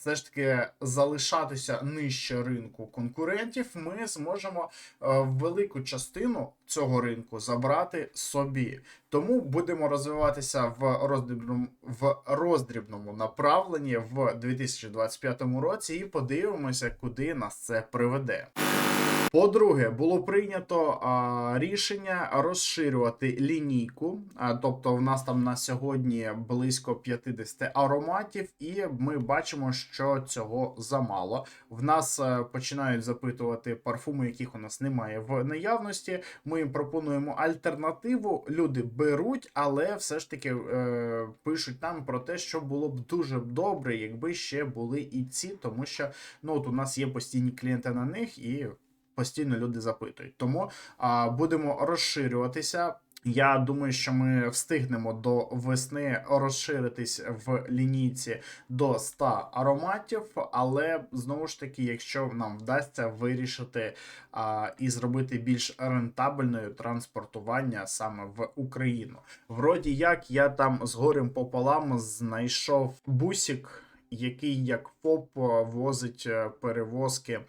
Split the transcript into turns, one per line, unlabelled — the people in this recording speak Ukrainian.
все ж таки залишатися нижче ринку конкурентів, ми зможемо е, велику частину цього ринку забрати собі. Тому будемо розвиватися в роздрібному в роздрібному направленні в 2025 році і подивимося, куди нас це приведе. По-друге, було прийнято а, рішення розширювати лінійку. А, тобто, в нас там на сьогодні близько 50 ароматів, і ми бачимо, що цього замало. В нас е, починають запитувати парфуми, яких у нас немає в наявності. Ми їм пропонуємо альтернативу. Люди беруть, але все ж таки е, пишуть нам про те, що було б дуже добре, якби ще були і ці, тому що ну от у нас є постійні клієнти на них і постійно люди запитують. Тому а, будемо розширюватися. Я думаю, що ми встигнемо до весни розширитись в лінійці до 100 ароматів, але знову ж таки, якщо нам вдасться вирішити а, і зробити більш рентабельною транспортування саме в Україну. Вроді як я там з горем пополам знайшов бусик який як ФОП возить е, перевозки